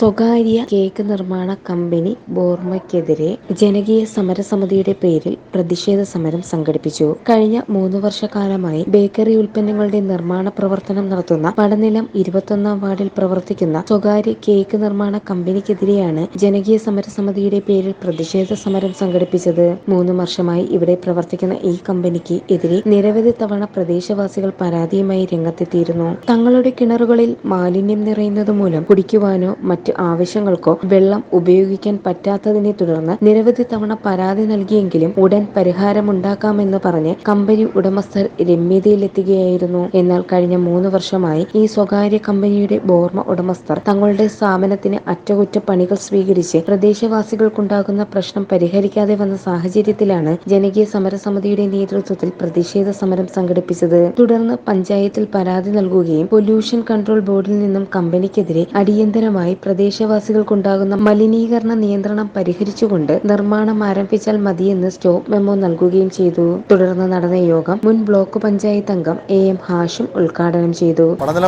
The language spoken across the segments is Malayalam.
സ്വകാര്യ കേക്ക് നിർമ്മാണ കമ്പനി ബോർമയ്ക്കെതിരെ ജനകീയ സമരസമിതിയുടെ പേരിൽ പ്രതിഷേധ സമരം സംഘടിപ്പിച്ചു. കഴിഞ്ഞ മൂന്ന് വർഷക്കാലമായി ബേക്കറി ഉൽപ്പന്നങ്ങളുടെ നിർമ്മാണ പ്രവർത്തനം നടത്തുന്ന പടനിലം ഇരുപത്തൊന്നാം വാർഡിൽ പ്രവർത്തിക്കുന്ന സ്വകാര്യ കേക്ക് നിർമ്മാണ കമ്പനിക്കെതിരെയാണ് ജനകീയ സമരസമിതിയുടെ പേരിൽ പ്രതിഷേധ സമരം സംഘടിപ്പിച്ചത്. മൂന്ന് വർഷമായി ഇവിടെ പ്രവർത്തിക്കുന്ന ഈ കമ്പനിക്ക് എതിരെ നിരവധി തവണ പ്രദേശവാസികൾ പരാതിയുമായി രംഗത്തെത്തിയിരുന്നു. തങ്ങളുടെ കിണറുകളിൽ മാലിന്യം നിറയുന്നത് മൂലം കുടിക്കുവാനോ മറ്റ് ആവശ്യങ്ങൾക്കോ വെള്ളം ഉപയോഗിക്കാൻ പറ്റാത്തതിനെ തുടർന്ന് നിരവധി തവണ പരാതി നൽകിയെങ്കിലും ഉടൻ പരിഹാരമുണ്ടാക്കാമെന്ന് പറഞ്ഞ് കമ്പനി ഉടമസ്ഥർ രമ്യതയിലെത്തുകയായിരുന്നു. എന്നാൽ കഴിഞ്ഞ മൂന്ന് വർഷമായി ഈ സ്വകാര്യ കമ്പനിയുടെ ബോർമ ഉടമസ്ഥർ തങ്ങളുടെ സ്ഥാപനത്തിന് അറ്റകുറ്റപ്പണികൾ സ്വീകരിച്ച് പ്രദേശവാസികൾക്കുണ്ടാകുന്ന പ്രശ്നം പരിഹരിക്കാതെ വന്ന സാഹചര്യത്തിലാണ് ജനകീയ സമരസമിതിയുടെ നേതൃത്വത്തിൽ പ്രതിഷേധ സമരം സംഘടിപ്പിച്ചത്. തുടർന്ന് പഞ്ചായത്തിൽ പരാതി നൽകുകയും പൊല്യൂഷൻ കൺട്രോൾ ബോർഡിൽ നിന്നും കമ്പനിക്കെതിരെ അടിയന്തരമായി പ്രദേശവാസികൾക്കുണ്ടാകുന്ന മലിനീകരണ നിയന്ത്രണം പരിഹരിച്ചുകൊണ്ട് നിർമ്മാണം ആരംഭിച്ചാൽ മതിയെന്ന് സ്റ്റോപ്പ് മെമ്മോ നൽകുകയും ചെയ്തു. തുടർന്ന് നടന്ന യോഗം മുൻ ബ്ലോക്ക് പഞ്ചായത്ത് അംഗം എ എം ഹാഷിം ഉദ്ഘാടനം ചെയ്തു.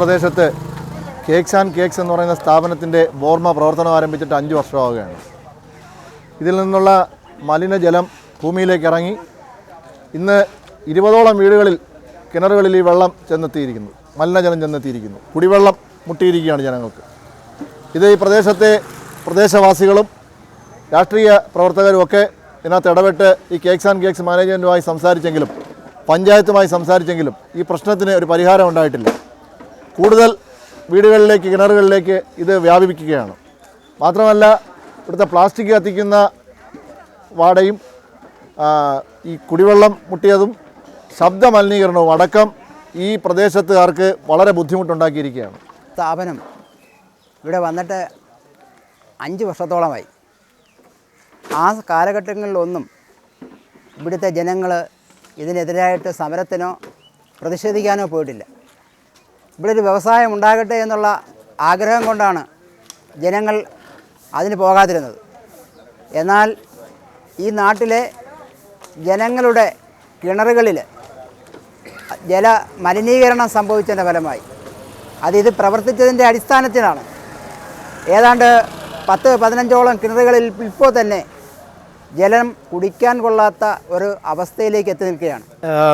പ്രദേശത്ത് കേക്സ് ആൻഡ് കേക്സ് എന്ന് പറയുന്ന സ്ഥാപനത്തിന്റെ ബോർമ പ്രവർത്തനം ആരംഭിച്ചിട്ട് അഞ്ച് വർഷമാവുകയാണ്. ഇതിൽ നിന്നുള്ള മലിനജലം ഭൂമിയിലേക്ക് ഇറങ്ങി ഇന്ന് ഇരുപതോളം വീടുകളിൽ കിണറുകളിൽ ഈ വെള്ളം ചെന്നെത്തിയിരിക്കുന്നു. മലിനജലം ചെന്നെത്തിയിരിക്കുന്നു. കുടിവെള്ളം മുട്ടിയിരിക്കുകയാണ് ജനങ്ങൾക്ക്. ഇത് ഈ പ്രദേശത്തെ പ്രദേശവാസികളും രാഷ്ട്രീയ പ്രവർത്തകരും ഒക്കെ ഇതിനകത്ത് ഇടപെട്ട് ഈ കേക്സ് ആൻഡ് കേക്സ് മാനേജ്മെന്റുമായി സംസാരിച്ചെങ്കിലും പഞ്ചായത്തുമായി സംസാരിച്ചെങ്കിലും ഈ പ്രശ്നത്തിന് ഒരു പരിഹാരം ഉണ്ടായിട്ടില്ല. കൂടുതൽ വീടുകളിലേക്ക് കിണറുകളിലേക്ക് ഇത് വ്യാപിപ്പിക്കുകയാണ്. മാത്രമല്ല ഇവിടുത്തെ പ്ലാസ്റ്റിക് കത്തിക്കുന്ന വാടയും ഈ കുടിവെള്ളം മുട്ടിയതും ശബ്ദ മലിനീകരണവും അടക്കം ഈ പ്രദേശത്തുകാർക്ക് വളരെ ബുദ്ധിമുട്ടുണ്ടാക്കിയിരിക്കുകയാണ്. സ്ഥാപനം ഇവിടെ വന്നിട്ട് അഞ്ച് വർഷത്തോളമായി. ആ കാലഘട്ടങ്ങളിലൊന്നും ഇവിടുത്തെ ജനങ്ങൾ ഇതിനെതിരായിട്ട് സമരത്തിനോ പ്രതിഷേധിക്കാനോ പോയിട്ടില്ല. ഇവിടെ ഒരു വ്യവസായം ഉണ്ടാകട്ടെ എന്നുള്ള ആഗ്രഹം കൊണ്ടാണ് ജനങ്ങൾ അതിന് പോകാതിരുന്നത്. എന്നാൽ ഈ നാട്ടിലെ ജനങ്ങളുടെ കിണറുകളിൽ ജല മലിനീകരണം സംഭവിച്ചതിന്റെ ഫലമായി. അത് ഇത് പ്രവർത്തിച്ചതിന്റെ അടിസ്ഥാനത്തിലാണ്. ഏതാണ്ട് പത്ത് പതിനഞ്ചോളം കിണറുകളിൽ ഇപ്പോൾ തന്നെ ജലം കുടിക്കാൻ കൊള്ളാത്ത ഒരു അവസ്ഥയിലേക്ക് എത്തി നിൽക്കുകയാണ്.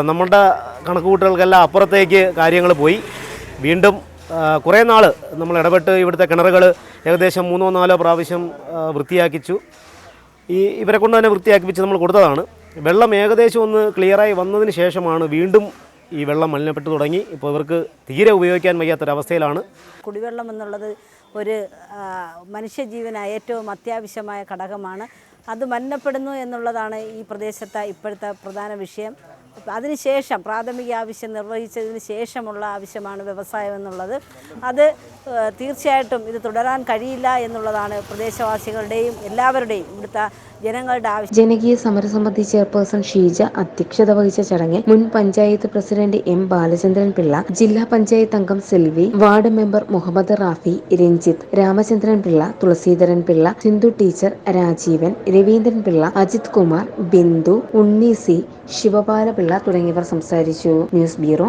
നമ്മുടെ കണക്കുകൂട്ടലുകൾക്കെല്ലാം അപ്പുറത്തേക്ക് കാര്യങ്ങൾ പോയി. വീണ്ടും കുറേ നാൾ നമ്മൾ ഇടപെട്ട് ഇവിടുത്തെ കിണറുകൾ ഏകദേശം മൂന്നോ നാലോ പ്രാവശ്യം വൃത്തിയാക്കിച്ചു. ഈ ഇവരെ കൊണ്ട് തന്നെ വൃത്തിയാക്കിപ്പിച്ച് നമ്മൾ കൊടുത്തതാണ്. വെള്ളം ഏകദേശം ഒന്ന് ക്ലിയറായി വന്നതിന് ശേഷമാണ് വീണ്ടും ഈ വെള്ളം മലിനപ്പെട്ടു തുടങ്ങി. ഇപ്പോൾ ഇവർക്ക് തീരെ ഉപയോഗിക്കാൻ വയ്യാത്തൊരവസ്ഥയിലാണ്. കുടിവെള്ളം എന്നുള്ളത് ഒരു മനുഷ്യജീവനായ ഏറ്റവും അത്യാവശ്യമായ ഘടകമാണ്. അത് മലിനപ്പെടുന്നു എന്നുള്ളതാണ് ഈ പ്രദേശത്തെ ഇപ്പോഴത്തെ പ്രധാന വിഷയം. അതിനുശേഷം പ്രാഥമിക ആവശ്യം നിർവഹിച്ചതിന് ശേഷമുള്ള ആവശ്യമാണ് വ്യവസായം എന്നുള്ളത്. അത് തീർച്ചയായിട്ടും ഇത് തുടരാൻ കഴിയില്ല എന്നുള്ളതാണ് പ്രദേശവാസികളുടെയും എല്ലാവരുടെയും ഇവിടുത്തെ ജനങ്ങളുടെ ആവശ്യം. ജനകീയ സമരസമിതി ചെയർപേഴ്സൺ ഷീജ അധ്യക്ഷത വഹിച്ച ചടങ്ങിൽ മുൻ പഞ്ചായത്ത് പ്രസിഡന്റ് എം ബാലചന്ദ്രൻ പിള്ള ജില്ലാ പഞ്ചായത്ത് അംഗം Selvi ward member Muhammad Rafi Ranjith Ramachandran Pillai Thulasidharan Pillai Sindhu teacher Rajeevan Raveendran Pillai Ajith Kumar Bindu Unni C Sivapalapillai തുടങ്ങിയവർ സംസാരിച്ചു. News bureau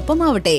ആവട്ടെ